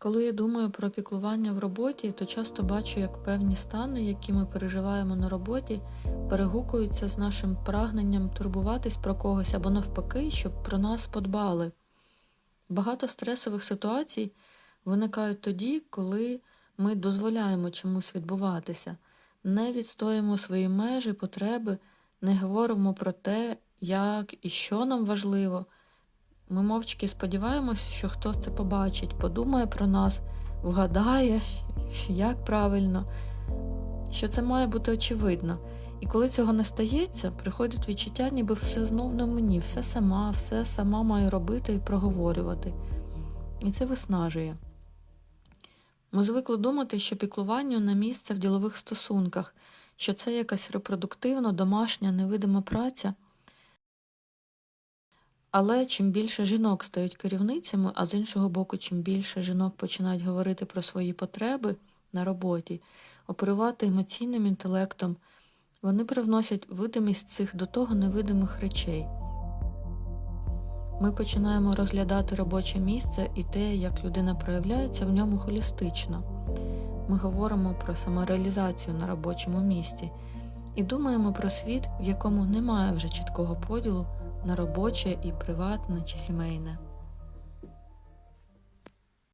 Коли я думаю про піклування в роботі, то часто бачу, як певні стани, які ми переживаємо на роботі, перегукуються з нашим прагненням турбуватись про когось або навпаки, щоб про нас подбали. Багато стресових ситуацій виникають тоді, коли ми дозволяємо чомусь відбуватися, не відстоїмо свої межі, потреби, не говоримо про те, як і що нам важливо. Ми мовчки сподіваємось, що хтось це побачить, подумає про нас, вгадає, як правильно, що це має бути очевидно. І коли цього не стається, приходить відчуття, ніби все знов на мені, все сама, все сама маю робити і проговорювати. І це виснажує. Ми звикли думати, що піклуванню на місце в ділових стосунках, що це якась репродуктивна, домашня, невидима праця. Але чим більше жінок стають керівницями, а з іншого боку, чим більше жінок починають говорити про свої потреби на роботі, оперувати емоційним інтелектом, вони привносять видимість цих до того невидимих речей. Ми починаємо розглядати робоче місце і те, як людина проявляється в ньому холістично. Ми говоримо про самореалізацію на робочому місці і думаємо про світ, в якому немає вже чіткого поділу на робоче і приватне чи сімейне.